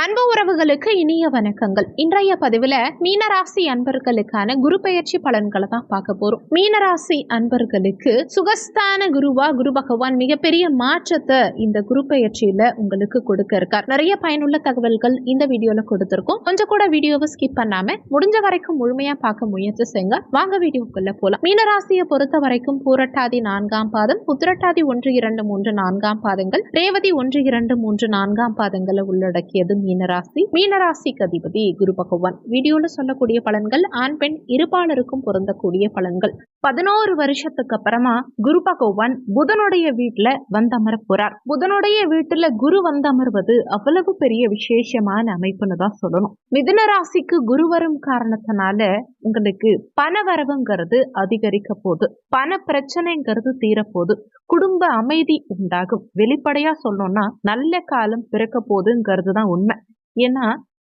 அன்பு உறவுகளுக்கு இனிய வணக்கங்கள். இன்றைய பதிவில் மீனராசி அன்பர்களுக்கான குரு பெயர்ச்சி பலன்களை தான் பார்க்க போறோம். மீனராசி அன்பர்களுக்கு சுகஸ்தான குருவா குரு பகவான் மிகப்பெரிய மாற்றத்தை இந்த குரு பெயர்ச்சியில உங்களுக்கு கொடுக்க இருக்கார். நிறைய பயனுள்ள தகவல்கள் இந்த வீடியோல கொடுத்திருக்கோம். கொஞ்சம் கூட வீடியோவை ஸ்கிப் பண்ணாம முடிஞ்ச வரைக்கும் முழுமையா பார்க்க முயற்சி செய்யுங்க வாங்க வீடியோக்குள்ள போலாம். மீனராசியை பொறுத்த வரைக்கும் பூரட்டாதி நான்காம் பாதம் உத்திரட்டாதி ஒன்று இரண்டு மூன்று நான்காம் பாதங்கள் ரேவதி ஒன்று இரண்டு மூன்று நான்காம் பாதங்களை உள்ளடக்கியது மீனராசி. மீனராசிக்கு அதிபதி குரு பகவான். வீடியோல சொல்லக்கூடிய பலன்கள் ஆண் பெண் இருபாலருக்கும் பொருந்தக்கூடிய பலன்கள். பதினோரு வருஷத்துக்கு அப்புறமா குரு பகவான் புதனுடைய வீட்டுல வந்தமர போறார். புதனுடைய வீட்டுல குரு வந்தமர்வது அவ்வளவு பெரிய விசேஷமான அமைப்புன்னு தான் சொல்லணும். மிதுன ராசிக்கு குரு வரும் காரணத்தினால உங்களுக்கு பண வரவுங்கிறது அதிகரிக்க போகுது. பண பிரச்சனைங்கிறது தீரப்போகுது. குடும்ப அமைதி உண்டாகும். வெளிப்படையா சொல்லணும்னா நல்ல காலம் பிறக்க போகுதுங்கிறது தான் உண்மை. ஏன்னா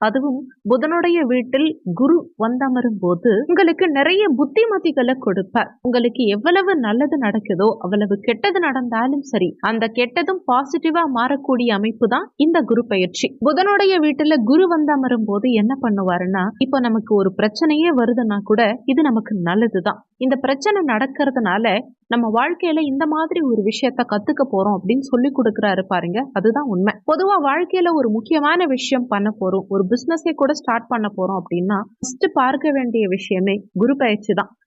அதுவும் புதனுடைய வீட்டில் குரு வந்தமரும் போது உங்களுக்கு நிறைய புத்திமதிகளை கொடுப்பார். உங்களுக்கு எவ்வளவு நல்லது நடக்குதோ அவ்வளவு கெட்டது நடந்தாலும் சரி அந்த கெட்டதும் பாசிட்டிவா மாறக்கூடிய அமைப்பு தான் இந்த குரு பயிற்சி. புதனுடைய வீட்டுல குரு வந்தமரும் போது என்ன பண்ணுவாருன்னா இப்போ நமக்கு ஒரு பிரச்சனையே வருதுன்னா கூட இது நமக்கு நல்லதுதான். இந்த பிரச்சனை நடக்கிறதுனால நம்ம வாழ்க்கையில இந்த மாதிரி ஒரு விஷயத்த கத்துக்க போறோம் அப்படின்னு சொல்லி கொடுக்குறாரு பாருங்க. அதுதான் உண்மை. பொதுவா வாழ்க்கையில ஒரு முக்கியமான விஷயம் பண்ண போறோம். ஒரு பிசினஸே கூட ஸ்டார்ட் பண்ண போறோம் அப்படின்னா ஃபர்ஸ்ட் பார்க்க வேண்டிய விஷயமே குரு பயிற்சி தான்.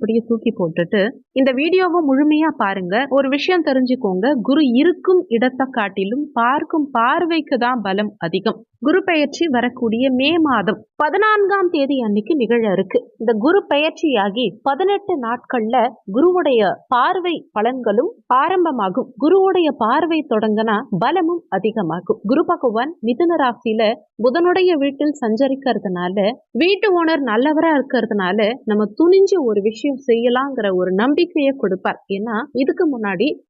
அப்படியே தூக்கி போட்டுட்டு இந்த வீடியோவை முழுமையா பாருங்க. ஒரு விஷயம் தெரிஞ்சுக்கோங்க. குரு இருக்கும் இடத்தை காட்டிலும் பார்க்கும் பார்வைக்கு தான் பலம் அதிகம். குரு பெயர்ச்சி வரக்கூடிய மே மாதம் பதினான்காம் தேதி அன்னைக்கு நிகழ இருக்கு. இந்த குரு பெயர்ச்சியாகி பதினெட்டு நாட்கள்ல குருவுடைய பார்வை பலன்களும் ஆரம்பமாகும். குருவுடைய பார்வை தொடங்கினா பலமும் அதிகமாகும். குரு பகவான் மிதுன ராசியில புதனுடைய வீட்டில் சஞ்சரிக்கிறதுனால வீட்டு ஓனர் நல்லவரா இருக்கிறதுனால நம்ம துணிஞ்சு ஒரு விஷயம் செய்யலாங்கிற ஒரு நம்பிக்கையை கொடுப்பார். ஏன்னா இதுக்கு முன்னாடி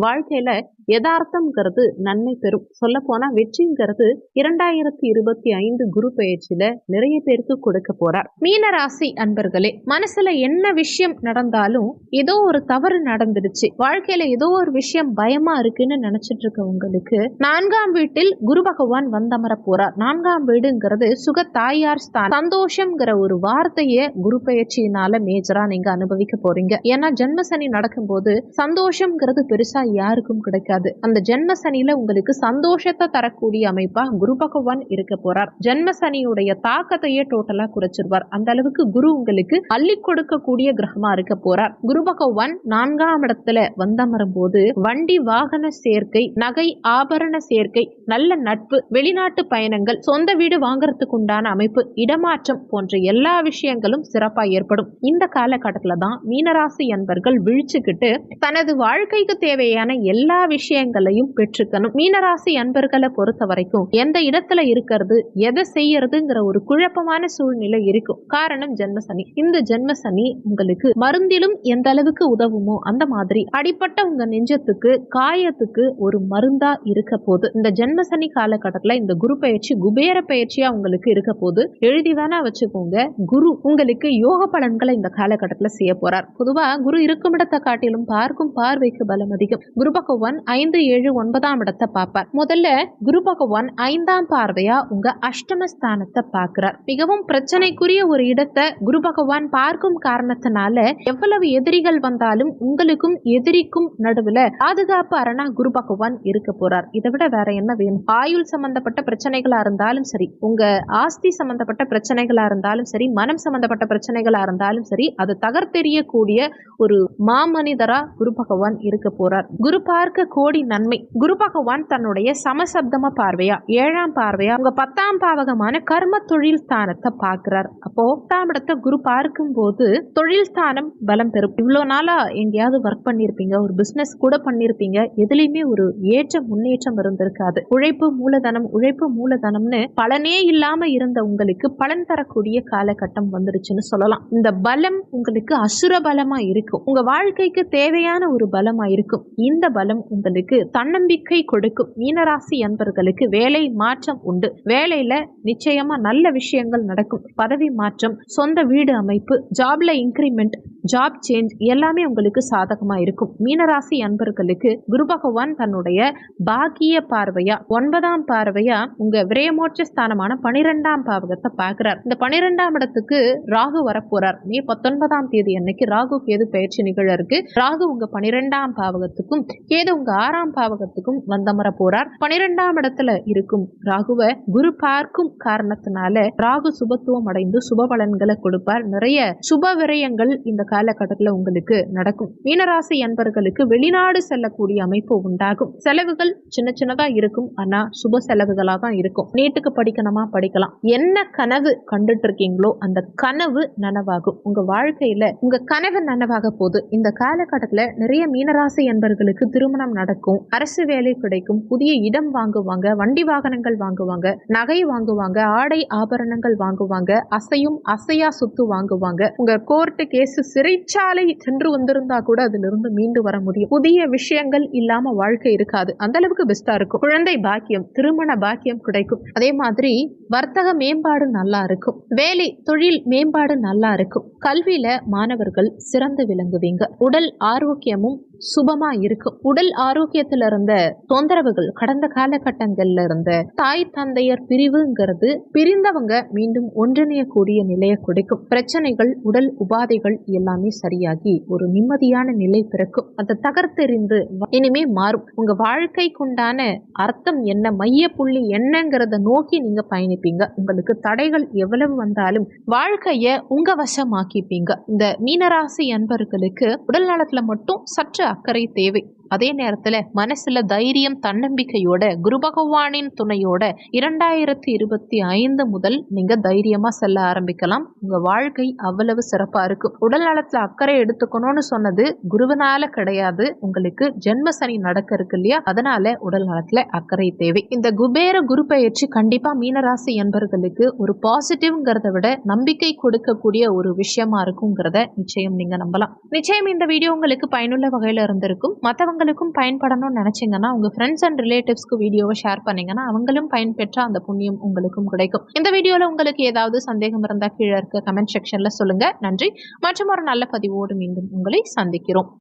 வாழ்க்கையில யதார்த்தம்ங்கிறது நன்மை பெறும். சொல்ல போனா வெற்றிங்கிறது இரண்டாயிரத்தி இருபத்தி ஐந்து குரு பயிற்சியில நிறைய பேருக்கு கொடுக்க போறார். மீன ராசி அன்பர்களே மனசுல என்ன விஷயம் நடந்தாலும் ஏதோ ஒரு தவறு நடந்துடுச்சு. வாழ்க்கையில ஏதோ ஒரு விஷயம் பயமா இருக்குன்னு நினைச்சிட்டு இருக்க உங்களுக்கு நான்காம் வீட்டில் குரு பகவான் வந்தமர போறார். நான்காம் வீடுங்கிறது சுக தாயார் ஸ்தான் சந்தோஷம்ங்கிற ஒரு வார்த்தையை குரு பயிற்சியினால மேஜரா நீங்க அனுபவிக்க போறீங்க. ஏன்னா ஜென்மசனி நடக்கும்போது சந்தோஷம்ங்கிறது பெருசா யாருக்கும் கிடைக்காது. அந்த ஜென்ம சனியில உங்களுக்கு சந்தோஷத்தை தரக்கூடிய அமைப்பா குரு பகவான் இருக்க போறார். ஜென்ம சனியுடைய தாக்கத்தையே டோட்டலா குறைச்சிருவார். அந்த அளவுக்கு குரு உங்களுக்கு அள்ளி கொடுக்கக்கூடிய கிரகமா இருக்க போறார். குரு பகவான் நான்காம் இடத்துல வந்தமரும் போது வண்டி வாகன சேர்க்கை நகை ஆபரண சேர்க்கை நல்ல நட்பு வெளிநாட்டு பயணங்கள் சொந்த வீடு வாங்குறதுக்கு உண்டான அமைப்பு இடமாற்றம் போன்ற எல்லா விஷயங்களும் சிறப்பா ஏற்படும். இந்த காலகட்டத்துல தான் மீனராசி என்பர்கள் விழிச்சுக்கிட்டு தனது வாழ்க்கைக்கு தேவையான எல்லா விஷயங்களையும் பெற்றுக்கணும். மீனராசி அன்பர்களை பொறுத்த வரைக்கும் எந்த இடத்துல இருக்கிறது எதை செய்யறதுங்கிற ஒரு குழப்பமான சூழ்நிலை இருக்கும். காரணம் ஜென்மசனி. இந்த ஜென்மசனி உங்களுக்கு மருந்திலும் எந்த அளவுக்கு உதவுமோ அந்த மாதிரி அடிப்பட்ட உங்க நெஞ்சத்துக்கு காயத்துக்கு ஒரு மருந்தா இருக்க போது இந்த ஜென்மசனி காலகட்டத்துல இந்த குரு பயிற்சி குபேர பயிற்சியா உங்களுக்கு இருக்க போது எழுதி வேணா வச்சுக்கோங்க. குரு உங்களுக்கு யோக பலன்களை இந்த காலகட்டத்துல செய்ய போறார். பொதுவா குரு இருக்கும் இடத்தை காட்டிலும் பார்க்கும் பார்வைக்கு பலம் அதிகம். குரு பகவான் ஐந்து ஏழு ஒன்பதாம் இடத்தை பார்ப்பார். முதல்ல குரு பகவான் ஐந்தாம் பார்வையா உங்க அஷ்டமஸ்தானத்தை பார்க்கிறார். மிகவும் பிரச்சனைக்குரிய ஒரு இடத்தை குரு பகவான் பார்க்கும் காரணத்தினால எவ்வளவு எதிரிகள் வந்தாலும் உங்களுக்கும் எதிரிக்கும் நடுவுல பாதுகாப்பு அரணா குரு பகவான் இருக்க போறார். இதை விட வேற என்ன வேணும்? ஆயுள் சம்பந்தப்பட்ட பிரச்சனைகளா இருந்தாலும் சரி உங்க ஆஸ்தி சம்பந்தப்பட்ட பிரச்சனைகளா இருந்தாலும் சரி மனம் சம்பந்தப்பட்ட பிரச்சனைகளா இருந்தாலும் சரி அது தகர்த்தெறியக்கூடிய ஒரு மாமனிதரா குரு பகவான் இருக்க போறார். குரு பார்க்க கோடி நன்மை. குரு பகவான் தன்னுடைய சமசப்தம பார்வையா ஏழாம் பார்வையா உங்க பத்தாம் பாவகமான கர்ம தொழில் ஸ்தானத்தை பார்க்கிறார். அப்போ பத்தாம் இடத்தை குரு பார்க்கும் போது தொழில் ஸ்தானம் பலம் பெறும். இவ்வளோ நாளா எங்கேயாவது ஒர்க் பண்ணியிருப்பீங்க ஒரு பிசினஸ் கூட பண்ணியிருப்பீங்க எதுலையுமே ஒரு ஏற்ற முன்னேற்றம் இருந்திருக்காது. உழைப்பு மூலதனம் உழைப்பு மூலதனம்னு பலனே இல்லாம இருந்த உங்களுக்கு பலன் தரக்கூடிய காலகட்டம் வந்துருச்சுன்னு சொல்லலாம். இந்த பலம் உங்களுக்கு அசுர பலமா இருக்கும். உங்க வாழ்க்கைக்கு தேவையான ஒரு பலமா இருக்கும். இந்த பலம் உங்களுக்கு தன்னம்பிக்கை கொடுக்கும். மீனராசி அன்பர்களுக்கு வேலை மாற்றம் உண்டு. வேலையில நிச்சயமா நல்ல விஷயங்கள் நடக்கும். பதவி மாற்றம் சொந்த வீடு அமைப்பு ஜாப்ல இன்க்ரிமெண்ட் ஜாப் சேஞ்ச் எல்லாமே உங்களுக்கு சாதகமா இருக்கும். மீனராசி அன்பர்களுக்கு குரு பகவான் தன்னுடைய பாக்கிய பார்வையா ஒன்பதாம் பார்வையா உங்க விரயமோட்ச ஸ்தானமான பனிரெண்டாம் பாவகத்தை பார்க்கிறார். இந்த பனிரெண்டாம் இடத்துக்கு ராகு வரப்போறார். மே பத்தொன்பதாம் தேதி அன்னைக்கு ராகு கேது பயிற்சி நிகழ இருக்கு? ராகு உங்க பனிரெண்டாம் பாவகத்துக்கும் கேது உங்க ஆறாம் பாவகத்துக்கும் வந்தமர போறார். பனிரெண்டாம் இடத்துல இருக்கும் ராகுவ குரு பார்க்கும் காரணத்தினால ராகு சுபத்துவம் அடைந்து சுப பலன்களை கொடுப்பார். நிறைய சுப விரயங்கள் இந்த காலகட்டத்தில் உங்களுக்கு நடக்கும். மீனராசி அன்பர்களுக்கு வெளிநாடு செல்லக்கூடிய அமைப்பு உண்டாகும். செலவுகள் சின்ன சின்னதா இருக்கும். ஆனா சுப செலவுகளா தான் இருக்கும். நீட்டுக்கு படிக்கணுமா? படிக்கலாம். என்ன கனவு கண்டுட்டு இருக்கீங்களோ அந்த கனவு நனவாகும். உங்க வாழ்க்கையில உங்க கனவு நனவாக போகுது. இந்த காலகட்டத்தில் நிறைய மீனராசி அவர்களுக்கு திருமணம் நடக்கும். அரசு வேலை கிடைக்கும். புதிய இடம் வாங்குவாங்க வண்டி வாகனங்கள் வாங்குவாங்க நகை வாங்குவாங்க ஆடை ஆபரணங்கள் வாங்குவாங்க அசையும் அசையா சொத்து வாங்குவாங்க. உங்க கோர்ட்டு கேஸ் சிறைச்சாலை சென்று வந்திருந்தா கூட அதுல இருந்து மீண்டு வர முடியும். புதிய விஷயங்கள் இல்லாம வாழ்க்கை இருக்காது. அந்த அளவுக்கு பெஸ்டா இருக்கும். குழந்தை பாக்கியம் திருமண பாக்கியம் கிடைக்கும். அதே மாதிரி வர்த்தக மேம்பாடு நல்லா இருக்கும். வேலை தொழில் மேம்பாடு நல்லா இருக்கும். கல்வியில மாணவர்கள் சிறந்து விளங்குவீங்க. உடல் ஆரோக்கியமும் சுபமா இருக்கும் உடல் ஆரோக்கியத்துல இருந்த தொந்தரவுகள் கடந்த காலகட்டங்கள்ல இருந்த தாய் தந்தையர் பிரிவுங்கிறது பிரிந்தவங்க மீண்டும் ஒன்றிணையக்கூடிய நிலையை கொடுக்கும். பிரச்சனைகள் உடல் உபாதைகள் எல்லாமே சரியாகி ஒரு நிம்மதியான நிலை பிறக்கும். அதை தகர்த்தெறிந்து இனிமே மாறும். உங்க வாழ்க்கைக்குண்டான அர்த்தம் என்ன மைய புள்ளி என்னங்கிறத நோக்கி நீங்க பயணிப்பீங்க. உங்களுக்கு தடைகள் எவ்வளவு வந்தாலும் வாழ்க்கைய உங்க வசமாக்கிப்பீங்க. இந்த மீனராசி அன்பர்களுக்கு உடல் நலத்துல மட்டும் சற்று அக்கறை தேவை. அதே நேரத்துல மனசுல தைரியம் தன்னம்பிக்கையோட குரு பகவானின் துணையோட இரண்டாயிரத்தி இருபத்தி ஐந்து முதல் நீங்க தைரியமா செல்ல ஆரம்பிக்கலாம். உங்க வாழ்க்கை அவ்வளவு சிறப்பா இருக்கும். உடல் நலத்துல அக்கறை எடுத்துக்கணும்னு சொன்னது குருவனால கிடையாது. உங்களுக்கு ஜென்ம சனி நடக்க இருக்கு இல்லையா? அதனால உடல் நலத்துல அக்கறை தேவை. இந்த குபேர குரு பயிற்சி கண்டிப்பா மீனராசி என்பர்களுக்கு ஒரு பாசிட்டிவ்ங்கிறத விட நம்பிக்கை கொடுக்கக்கூடிய ஒரு விஷயமா இருக்குங்கிறத நிச்சயம் நீங்க நம்பலாம். நிச்சயம் இந்த வீடியோ உங்களுக்கு பயனுள்ள வகையில இருந்திருக்கும். அவங்களுக்கும் பயன்படணும்னு நினைச்சீங்கன்னா உங்க ஃப்ரெண்ட்ஸ் அண்ட் ரிலேட்டிவ்ஸ்க்கு வீடியோவை ஷேர் பண்ணீங்கன்னா அவங்களும் பயன்பெற்ற அந்த புண்ணியம் உங்களுக்கும் கிடைக்கும். இந்த வீடியோல உங்களுக்கு ஏதாவது சந்தேகம் இருந்தா கீழே இருக்க கமெண்ட் செக்ஷன்ல சொல்லுங்க. நன்றி. மற்றும் ஒரு நல்ல பதிவோடு மீண்டும் உங்களை சந்திக்கிறோம்.